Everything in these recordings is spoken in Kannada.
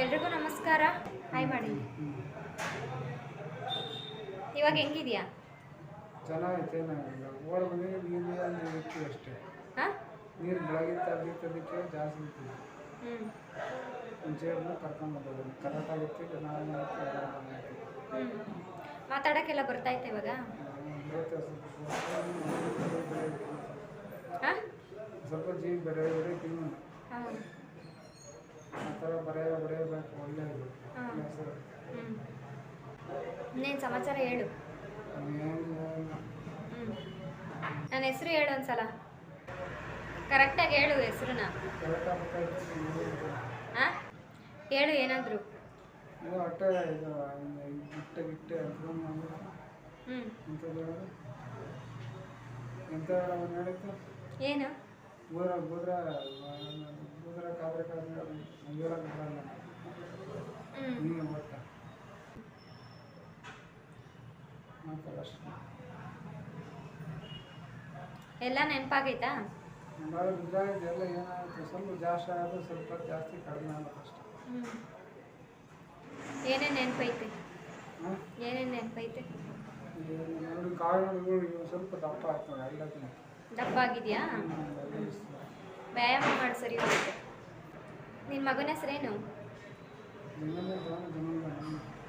ಎಲ್ರಿಗೂ ನಮಸ್ಕಾರ. ಹಾಯ್ ಮಾಡಿ. ಇವಾಗ ಹೆಂಗಿದ್ಯಾ? ಚೆನ್ನಾಗೈತೆ ಓಡ್ ಬಂದಿಗೆ ನೀರು ಇತ್ತು ಅಷ್ಟೇ. ಹಾಂ? ನೀರು ಬೆಳಗ್ಗೆ ಜಾಸ್ತಿ ಇತ್ತು ಹ್ಞೂ ಮುಂಚೆ ಕರ್ಕೊಂಡು ಬಂದದ್ದು ಕರೆಕ್ಟಾಗಿತ್ತು ನಾನು ಮಾತಾಡೋಕ್ಕೆಲ್ಲ ಬರ್ತೈತೆ ಇವಾಗ? ಹಾಂ? ಸ್ವಲ್ಪ ಜೀವ ಬೇರೆ ಬೇರೆ ತಿನ್ನು ಹಾಂ ಆ ಥರ ಬರೆಯ ಬರೆಯಬೇಕು ಒಳ್ಳೆಯದು ಹಾಂ. ಹೆಸರು. ಹ್ಞೂ ಇನ್ನೇನು ಸಮಾಚಾರ ಹೇಳು. ನನ್ನ ಹೆಸರು ಹೇಳು ಒಂದ್ಸಲ. ಕರೆಕ್ಟಾಗಿ ಹೇಳು ಹೆಸರನ್ನ. ಹೇಳು ಏನಾದರೂ. ಅಟ್ಟೆ ಇದು ಗಿಟ್ಟೆ ಹ್ಞೂ ಎಂತ ಹೇಳಿತ್ತು ಏನು? ಬೂದ್ರ ಬೂದ್ರ ನೀನು ಗೊತ್ತಾ. ಎಲ್ಲ ನೆನಪಾಗೈತಾ? ಭಾಳ ನಿಜ ಏನಾಗುತ್ತೆ ಸ್ವಲ್ಪ ಜಾಸ್ತಿ ಆಗೋದು ಸ್ವಲ್ಪ ಜಾಸ್ತಿ ಕಡಿಮೆ ಆಗುತ್ತೆ ಅಷ್ಟೇ. ಏನೇನು ನೆನಪೈತೆ? ಏನೇನು ನೆನಪೈತೆ? ಎರಡು ಕಾಳುಗಳು ಸ್ವಲ್ಪ ದಪ್ಪ ಆಗ್ತವೆ ಎಲ್ಲದನ್ನ ದಪ್ಪ ಆಗಿದೆಯಾ? ವ್ಯಾಯಾಮ ಮಾಡಿ ಸರಿ ಹೋಗುತ್ತೆ. ನಿನ್ನ ಮಗನ ಹೆಸರೇನು?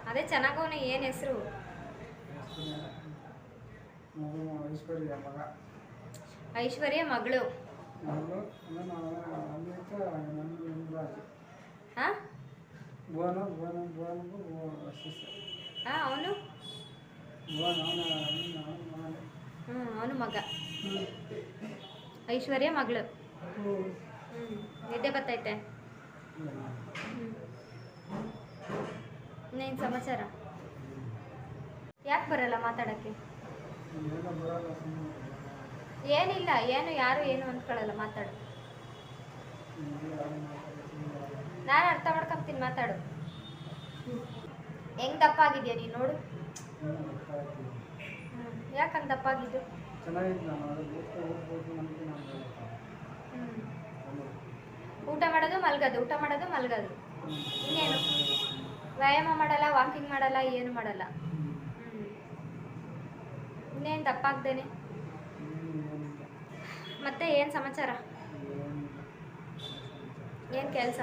ಅದೇ ಚೆನ್ನಾಗವನು, ಏನು ಹೆಸರು? ಐಶ್ವರ್ಯ ಮಗಳು. ಅವನು? ಅವನ ಮಗ. ಐಶ್ವರ್ಯ ಮಗಳು. ನಿದ್ದೆ ಬರ್ತೈತೆ. ಇನ್ನೇನು ಸಮಾಚಾರ? ಯಾಕೆ ಬರಲ್ಲ ಮಾತಾಡೋಕ್ಕೆ? ಏನೋ ಏನಿಲ್ಲ ಏನು ಯಾರು ಏನು ಅಂದ್ಕೊಳ್ಳಲ್ಲ ಮಾತಾಡು. ನಾನು ಅರ್ಥ ಮಾಡ್ಕೊಂತೀನಿ ಮಾತಾಡು. ಹೆಂಗ್ ದಪ್ಪ ಆಗಿದ್ಯಾ ನೀನು ನೋಡು ಹ್ಞೂ ಯಾಕಂಗೆ ದಪ್ಪ ಆಗಿದ್ದು ಊಟ ಮಾಡೋದು ಮಲ್ಗೋದು, ಊಟ ಮಾಡೋದು ಮಲ್ಗೋದು. ಇನ್ನೇನು? ವ್ಯಾಯಾಮ ಮಾಡಲ್ಲ ವಾಕಿಂಗ್ ಮಾಡಲ್ಲ, ಏನು ಮಾಡಲ್ಲ. ಹ್ಞೂ ಇನ್ನೇನು ದಪ್ಪಾಗ್ದೇನೆ ಮತ್ತೆ ಏನು ಸಮಾಚಾರ. ಏನು ಕೆಲಸ?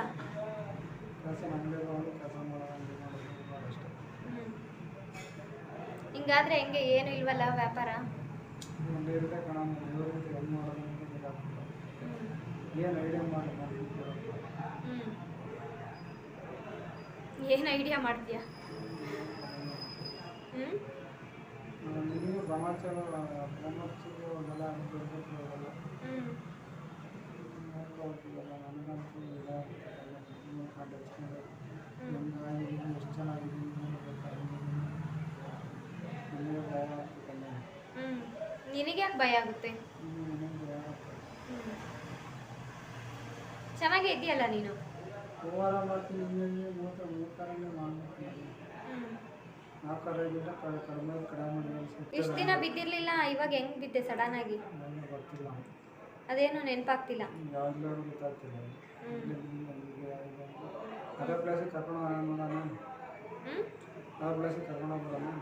ಹಿಂಗಾದ್ರೆ ಹೆಂಗೆ? ಏನು ಇಲ್ವಲ್ಲ ವ್ಯಾಪಾರ? ಒಂದೇ ಇರುತ್ತೆ ನಿಮಗೆ ಐಡಿಯಾ ಮಾಡ್ತೀಯ ಹ್ಞೂ ನಿನಗೆ ಯಾಕೆ ಭಯ ಆಗುತ್ತೆ? ಚೆನ್ನಾಗೇ ಇದೆಯಲ್ಲ ನೀನು? ಹೋರಾಟ ಮಾಡ್ತೀನಿ ಮೂತರನೇ ಮಾಡ್ಬೇಕು ಕಡಿಮೆ ಕಡಿಮೆ ಇಷ್ಟು ದಿನ ಬಿದ್ದಿರಲಿಲ್ಲ ಇವಾಗ ಹೆಂಗೆ ಬಿದ್ದೆ ಸಡನ್ ಆಗಿ? ನನಗೆ ಗೊತ್ತಿಲ್ಲ. ಅದೇನು ನೆನಪಾಗ್ತಿಲ್ಲ. ಯಾವ್ದಾದ್ರು ಗೊತ್ತಾಗ್ತಿಲ್ಲ. ಅದೇ ಪ್ಲೇಸಿಗೆ ಕರ್ಕೊಂಡು ಹೋಗೋಣ ಆ ಪ್ಲೇಸಿಗೆ ಕರ್ಕೊಂಡು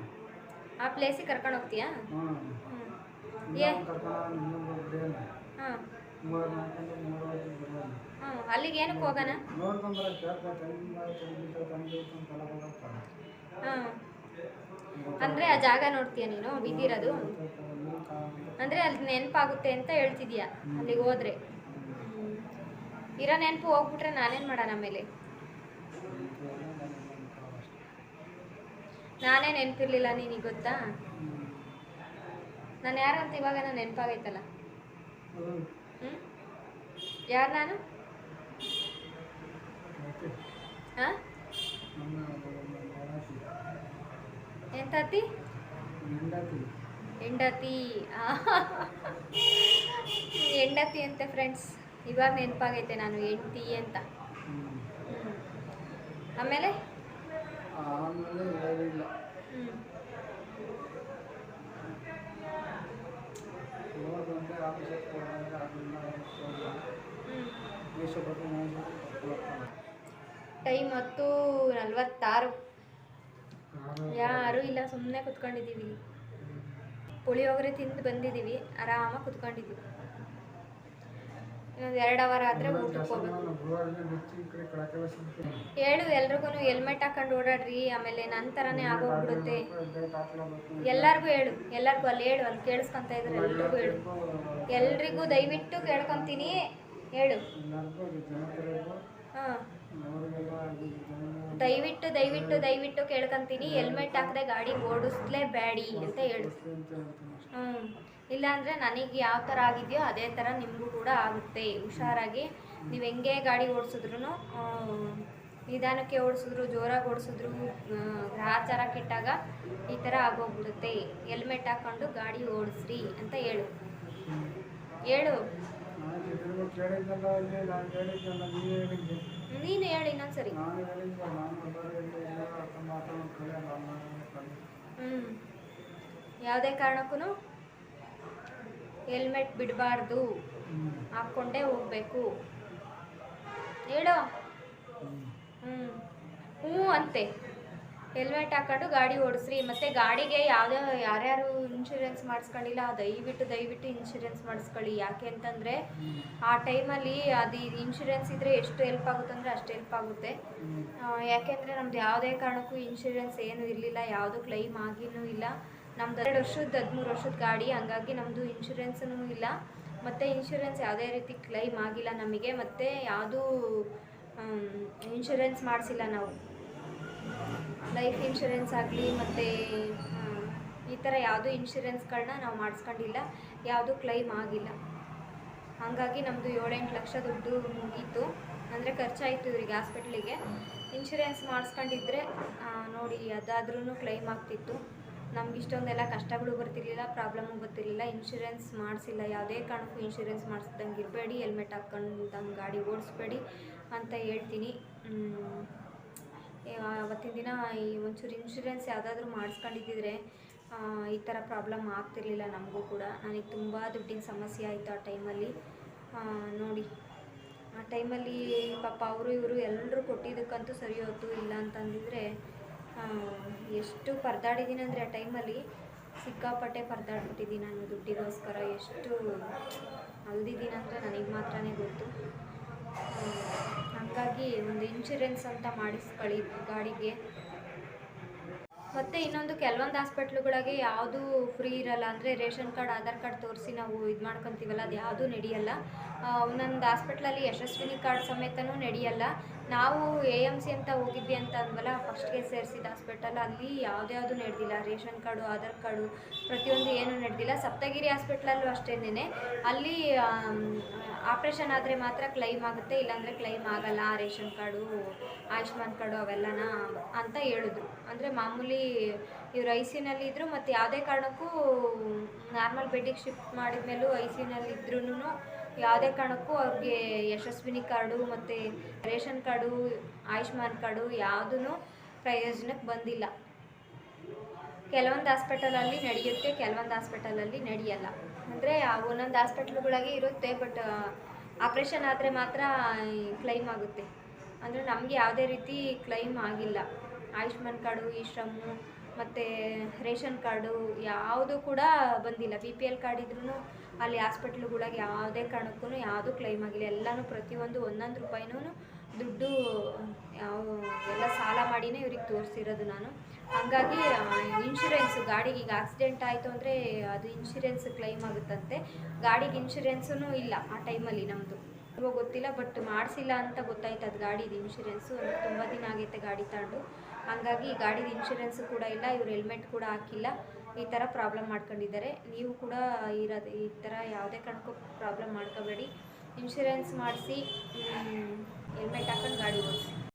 ಆ ಪ್ಲೇಸಿಗೆ ಕರ್ಕೊಂಡು ಹೋಗ್ತೀಯಾ? ಹ್ಞೂ ಕರ್ಕೊಂಡು ಹಾಂ. ಅಲ್ಲಿಗೆ ಏನಕ್ಕೆ ಹೋಗೋಣ? ಹಾಂ ಅಂದರೆ ಆ ಜಾಗ ನೋಡ್ತೀಯ ನೀನು, ಬಿದ್ದಿರೋದು? ಅಂದರೆ ಅಲ್ಲಿ ನೆನಪಾಗುತ್ತೆ ಅಂತ ಹೇಳ್ತಿದ್ಯಾ ಅಲ್ಲಿಗೆ ಹೋದ್ರೆ. ಇರೋ ನೆನಪು ಹೋಗ್ಬಿಟ್ರೆ ನಾನೇನು ಮಾಡೋಣ ಆಮೇಲೆ? ನಾನೇ ನೆನಪಿರ್ಲಿಲ್ಲ ನಿನಗೆ ಗೊತ್ತಾ? ನಾನು ಯಾರು ಅಂತ ಇವಾಗ ನಾನು ನೆನಪಾಗೈತಲ್ಲ? ಯಾರು ನಾನು? ಹಾಂ? ಎಂತತಿ ಹೆಂಡತಿ. ಹೆಂಡತಿ. ಅಂತೆ ಫ್ರೆಂಡ್ಸ್ ಇವಾಗ ನೆನಪಾಗೈತೆ ನಾನು ಹೆಂಡತಿ ಅಂತ. ಆಮೇಲೆ? ಹ್ಞೂ ಟೈಮ್ ಹತ್ತು ನಲ್ವತ್ತಾರು. ಯಾರು ಇಲ್ಲ ಸುಮ್ಮನೆ ಕುತ್ಕೊಂಡಿದ್ದೀವಿ. ಪುಳಿಯೋಗರೆ ತಿಂದು ಬಂದಿದ್ದೀವಿ. ಆರಾಮಾಗಿ ಕುತ್ಕೊಂಡಿದ್ದೀವಿ. ಇನ್ನೊಂದು ಎರಡು ಅವರ್ ಆದರೆ ಊಟಕ್ಕೆ ಹೋಗ್ಬೇಕು. ಹೇಳು ಎಲ್ರಿಗೂ ಹೆಲ್ಮೆಟ್ ಹಾಕೊಂಡು ಓಡಾಡ್ರಿ ಆಮೇಲೆ ನನ್ನ ಥರನೇ ಆಗೋಗ್ಬಿಡುತ್ತೆ ಎಲ್ಲರಿಗೂ ಹೇಳು ಎಲ್ಲರಿಗೂ ಅಲ್ಲಿ ಹೇಳು ಅಲ್ಲಿ ಕೇಳಿಸ್ಕೊಂತ ಇದ್ರೆ ಎಲ್ರಿಗೂ ಹೇಳು. ಎಲ್ರಿಗೂ ದಯವಿಟ್ಟು ಕೇಳ್ಕೊಂತೀನಿ ಹೇಳು. ಹಾಂ. ದಯವಿಟ್ಟು ದಯವಿಟ್ಟು ದಯವಿಟ್ಟು ಕೇಳ್ಕೊಂತೀನಿ ಹೆಲ್ಮೆಟ್ ಹಾಕದೆ ಗಾಡಿ ಓಡಿಸ್ಲೇಬೇಡಿ ಅಂತ ಹೇಳು. ಹ್ಮ್. ಹ್ಞೂ ಇಲ್ಲಾಂದರೆ ನನಗೆ ಯಾವ ಥರ ಆಗಿದೆಯೋ ಅದೇ ಥರ ನಿಮಗೂ ಕೂಡ ಆಗುತ್ತೆ. ಹುಷಾರಾಗಿ ನೀವು ಹೆಂಗೆ ಗಾಡಿ ಓಡಿಸಿದ್ರು ನಿಧಾನಕ್ಕೆ ಓಡಿಸಿದ್ರು, ಜೋರಾಗಿ ಓಡಿಸಿದ್ರು ಗ್ರಹಾಚಾರ ಕೆಟ್ಟಾಗ ಈ ಥರ ಆಗೋಗ್ಬಿಡುತ್ತೆ. ಹೆಲ್ಮೆಟ್ ಹಾಕ್ಕೊಂಡು ಗಾಡಿ ಓಡಿಸ್ರಿ ಅಂತ ಹೇಳು. ಹೇಳು. ನಾನು ಹೇಳಿ ನೀನು ಹೇಳು ಇನ್ನೊಂದ್ಸರಿ. ಹ್ಞೂ ಯಾವುದೇ ಕಾರಣಕ್ಕೂ ಹೆಲ್ಮೆಟ್ ಬಿಡಬಾರ್ದು. ಹಾಕ್ಕೊಂಡೇ ಹೋಗ್ಬೇಕು. ಹೇಳು? ಹ್ಞೂ ಹ್ಞೂ ಅಂತೆ. ಹೆಲ್ಮೆಟ್ ಹಾಕೊಂಡು ಗಾಡಿ ಓಡಿಸ್ರಿ. ಮತ್ತು ಗಾಡಿಗೆ ಯಾವುದೇ ಯಾರ್ಯಾರು ಇನ್ಶೂರೆನ್ಸ್ ಮಾಡಿಸ್ಕೊಂಡಿಲ್ಲ, ದಯವಿಟ್ಟು ದಯವಿಟ್ಟು ಇನ್ಶೂರೆನ್ಸ್ ಮಾಡಿಸ್ಕೊಳ್ಳಿ. ಯಾಕೆ ಅಂತಂದರೆ, ಆ ಟೈಮಲ್ಲಿ ಅದು ಇನ್ಶೂರೆನ್ಸ್ ಇದ್ದರೆ ಎಷ್ಟು ಹೆಲ್ಪ್ ಆಗುತ್ತೆ ಅಂದರೆ ಅಷ್ಟು ಹೆಲ್ಪ್ ಆಗುತ್ತೆ. ಯಾಕೆಂದರೆ ನಮ್ದು ಯಾವುದೇ ಕಾರಣಕ್ಕೂ ಇನ್ಶೂರೆನ್ಸ್ ಏನು ಇರಲಿಲ್ಲ, ಯಾವುದು ಕ್ಲೈಮ್ ಆಗಿನೂ ಇಲ್ಲ. ನಮ್ದು ಎರಡು ವರ್ಷದ ಹದಿಮೂರು ವರ್ಷದ ಗಾಡಿ, ಹಂಗಾಗಿ ನಮ್ಮದು ಇನ್ಶೂರೆನ್ಸೂ ಇಲ್ಲ. ಮತ್ತು ಇನ್ಶೂರೆನ್ಸ್ ಯಾವುದೇ ರೀತಿ ಕ್ಲೈಮ್ ಆಗಿಲ್ಲ ನಮಗೆ, ಮತ್ತು ಯಾವುದೂ ಇನ್ಶೂರೆನ್ಸ್ ಮಾಡಿಸಿಲ್ಲ ನಾವು. ಲೈಫ್ ಇನ್ಶೂರೆನ್ಸ್ ಆಗಲಿ, ಮತ್ತು ಈ ಥರ ಯಾವುದೂ ಇನ್ಶೂರೆನ್ಸ್ಗಳನ್ನ ನಾವು ಮಾಡಿಸ್ಕೊಂಡಿಲ್ಲ. ಯಾವುದೂ ಕ್ಲೈಮ್ ಆಗಿಲ್ಲ. ಹಾಗಾಗಿ ನಮ್ಮದು ಏಳೆಂಟು ಲಕ್ಷ ದುಡ್ಡು ಮುಗೀತು. ಅಂದರೆ ಖರ್ಚಾಯಿತು ಇವ್ರಿಗೆ ಹಾಸ್ಪಿಟ್ಲಿಗೆ ಇನ್ಶೂರೆನ್ಸ್ ಮಾಡಿಸ್ಕೊಂಡಿದ್ರೆ ನೋಡಿ ಅದಾದ್ರೂ ಕ್ಲೈಮ್ ಆಗ್ತಿತ್ತು. ನಮ್ಗೆ ಇಷ್ಟೊಂದೆಲ್ಲ ಕಷ್ಟಗಳು ಬರ್ತಿರ್ಲಿಲ್ಲ ಪ್ರಾಬ್ಲಮ್ಮು ಬರ್ತಿರ್ಲಿಲ್ಲ ಇನ್ಶೂರೆನ್ಸ್ ಮಾಡಿಸಿಲ್ಲ, ಯಾವುದೇ ಕಾರಣಕ್ಕೂ ಇನ್ಶೂರೆನ್ಸ್ ಮಾಡಿಸ್ದಂಗೆ ಇರಬೇಡಿ ಹೆಲ್ಮೆಟ್ ಹಾಕ್ಕೊಂಡಂಗೆ ಗಾಡಿ ಓಡಿಸ್ಬೇಡಿ ಅಂತ ಹೇಳ್ತೀನಿ. ಅವತ್ತಿನ ದಿನ ಈ ಒಂಚೂರು ಇನ್ಶೂರೆನ್ಸ್ ಯಾವುದಾದ್ರೂ ಮಾಡಿಸ್ಕೊಂಡಿದ್ದಿದ್ರೆ ಈ ಥರ ಪ್ರಾಬ್ಲಮ್ ಆಗ್ತಿರ್ಲಿಲ್ಲ ನಮಗೂ ಕೂಡ ನನಗೆ ತುಂಬ ದುಡ್ಡಿನ ಸಮಸ್ಯೆ ಆಯಿತು ಆ ಟೈಮಲ್ಲಿ ನೋಡಿ, ಆ ಟೈಮಲ್ಲಿ ಪಾಪ ಅವರು ಇವರು ಎಲ್ಲರೂ ಕೊಟ್ಟಿದ್ದಕ್ಕಂತೂ ಸರಿ ಹೋಯ್ತು, ಇಲ್ಲ ಅಂತಂದಿದ್ರೆ ಎಷ್ಟು ಪರದಾಡಿದ್ದೀನಿ ಅಂದರೆ ಆ ಟೈಮಲ್ಲಿ ಸಿಕ್ಕಾಪಟ್ಟೆ ಪರದಾಡ್ಬಿಟ್ಟಿದ್ದೀನಿ ನಾನು ದುಡ್ಡಿಗೋಸ್ಕರ. ಎಷ್ಟು ಅಲ್ದಿದ್ದೀನಿ ಅಂದರೆ ನನಗೆ ಮಾತ್ರನೇ ಗೊತ್ತು. ಹಾಗಾಗಿ ಒಂದು ಇನ್ಶೂರೆನ್ಸ್ ಅಂತ ಮಾಡಿಸ್ಕೊಳ್ಳಿ ಗಾಡಿಗೆ. ಮತ್ತು ಇನ್ನೊಂದು ಕೆಲವೊಂದು ಹಾಸ್ಪಿಟ್ಲುಗಳಿಗೆ ಯಾವುದು ಫ್ರೀ ಇರಲ್ಲ ಅಂದರೆ ರೇಷನ್ ಕಾರ್ಡ್, ಆಧಾರ್ ಕಾರ್ಡ್ ತೋರಿಸಿ ನಾವು ಇದು ಮಾಡ್ಕೊತೀವಲ್ಲ ಅದು ಯಾವುದೂ ನಡೆಯಲ್ಲ ಒಂದೊಂದು ಹಾಸ್ಪಿಟ್ಲಲ್ಲಿ ಯಶಸ್ವಿನಿ ಕಾರ್ಡ್ ಸಮೇತನೂ ನಡೆಯಲ್ಲ. ನಾವು ಎ ಎಂ ಸಿ ಅಂತ ಹೋಗಿದ್ವಿ ಅಂತ ಅಂದ್ವಲ್ಲ ಫಸ್ಟ್ಗೆ ಸೇರಿಸಿದ ಹಾಸ್ಪಿಟಲ್ ಅಲ್ಲಿ ಯಾವುದ್ಯಾವುದು ನಡೆದಿಲ್ಲ. ರೇಷನ್ ಕಾರ್ಡು, ಆಧಾರ್ ಕಾರ್ಡು, ಪ್ರತಿಯೊಂದು ಏನು ನಡೆದಿಲ್ಲ. ಸಪ್ತಗಿರಿ ಹಾಸ್ಪಿಟ್ಲಲ್ಲೂ ಅಷ್ಟೇನೆ ಅಲ್ಲಿ ಆಪ್ರೇಷನ್ ಆದರೆ ಮಾತ್ರ ಕ್ಲೈಮ್ ಆಗುತ್ತೆ, ಇಲ್ಲಾಂದರೆ ಕ್ಲೈಮ್ ಆಗಲ್ಲ. ರೇಷನ್ ಕಾರ್ಡು, ಆಯುಷ್ಮಾನ್ ಕಾರ್ಡು ಅವೆಲ್ಲನ ಅಂತ ಹೇಳಿದ್ರು. ಅಂದರೆ ಮಾಮೂಲಿ ಇವರು ಐ ಸಿನಲ್ಲಿ ಇದ್ದರು ಮತ್ತು ಯಾವುದೇ ಕಾರಣಕ್ಕೂ ನಾರ್ಮಲ್ ಬೆಡ್ಡಿಗೆ ಶಿಫ್ಟ್ ಮಾಡಿದ ಮೇಲೂ ಐ ಸಿನಲ್ಲಿ ಇದ್ರೂ ಯಾವುದೇ ಕಾರಣಕ್ಕೂ ಅವ್ರಿಗೆ ಯಶಸ್ವಿನಿ ಕಾರ್ಡು ಮತ್ತು ರೇಷನ್ ಕಾರ್ಡು, ಆಯುಷ್ಮಾನ್ ಕಾರ್ಡು ಯಾವುದೂ ಪ್ರಯೋಜನಕ್ಕೆ ಬಂದಿಲ್ಲ. ಕೆಲವೊಂದು ಹಾಸ್ಪಿಟಲಲ್ಲಿ ನಡೆಯುತ್ತೆ, ಕೆಲವೊಂದು ಹಾಸ್ಪಿಟಲಲ್ಲಿ ನಡೆಯಲ್ಲ. ಅಂದರೆ ಒಂದೊಂದು ಹಾಸ್ಪಿಟ್ಲುಗಳಿಗೆ ಇರುತ್ತೆ, ಬಟ್ ಆಪ್ರೇಷನ್ ಆದರೆ ಮಾತ್ರ ಕ್ಲೈಮ್ ಆಗುತ್ತೆ. ಅಂದರೆ ನಮಗೆ ಯಾವುದೇ ರೀತಿ ಕ್ಲೈಮ್ ಆಗಿಲ್ಲ. ಆಯುಷ್ಮಾನ್ ಕಾರ್ಡು, ಈ ಶ್ರಮು ಮತ್ತು ರೇಷನ್ ಕಾರ್ಡು ಯಾವುದು ಕೂಡ ಬಂದಿಲ್ಲ. ಬಿ ಪಿ ಎಲ್ ಕಾರ್ಡ್ ಇದ್ರೂ ಅಲ್ಲಿ ಹಾಸ್ಪಿಟ್ಲುಗಳಿಗೆ ಯಾವುದೇ ಕಾರಣಕ್ಕೂ ಯಾವುದೂ ಕ್ಲೈಮ್ ಆಗಿಲ್ಲ. ಎಲ್ಲನೂ ಪ್ರತಿಯೊಂದು ಒಂದೊಂದು ರೂಪಾಯಿನೂ ದುಡ್ಡು ಯಾವ ಎಲ್ಲ ಸಾಲ ಮಾಡಿನೇ ಇವ್ರಿಗೆ ತೋರಿಸಿರೋದು ನಾನು. ಹಾಗಾಗಿ ಇನ್ಶೂರೆನ್ಸು ಗಾಡಿಗೆ ಈಗ ಆಕ್ಸಿಡೆಂಟ್ ಆಯಿತು ಅಂದರೆ ಅದು ಇನ್ಶೂರೆನ್ಸ್ ಕ್ಲೈಮ್ ಆಗುತ್ತಂತೆ. ಗಾಡಿಗೆ ಇನ್ಶೂರೆನ್ಸೂ ಇಲ್ಲ ಆ ಟೈಮಲ್ಲಿ ನಮ್ಮದು ಇವಾಗ ಗೊತ್ತಿಲ್ಲ ಬಟ್ ಮಾಡಿಸಿಲ್ಲ ಅಂತ ಗೊತ್ತಾಯ್ತು ಅದು ಗಾಡಿದು ಇನ್ಶೂರೆನ್ಸು ತುಂಬ ದಿನ ಆಗೈತೆ ಗಾಡಿ ತಗೊಂಡು ಹಾಗಾಗಿ ಈ ಇನ್ಶೂರೆನ್ಸ್ ಇನ್ಶೂರೆನ್ಸು ಕೂಡ ಇಲ್ಲ, ಇವರು ಹೆಲ್ಮೆಟ್ ಕೂಡ ಹಾಕಿಲ್ಲ. ಈ ಥರ ಪ್ರಾಬ್ಲಮ್ ಮಾಡ್ಕೊಂಡಿದ್ದಾರೆ. ನೀವು ಕೂಡ ಇರೋದು, ಈ ಥರ ಯಾವುದೇ ಕಾರಣಕ್ಕೂ ಪ್ರಾಬ್ಲಮ್ ಮಾಡ್ಕೋಬೇಡಿ. ಇನ್ಶೂರೆನ್ಸ್ ಮಾಡಿಸಿ ಹೆಲ್ಮೆಟ್ ಹಾಕೊಂಡು ಗಾಡಿ ಓಡಿಸಿ.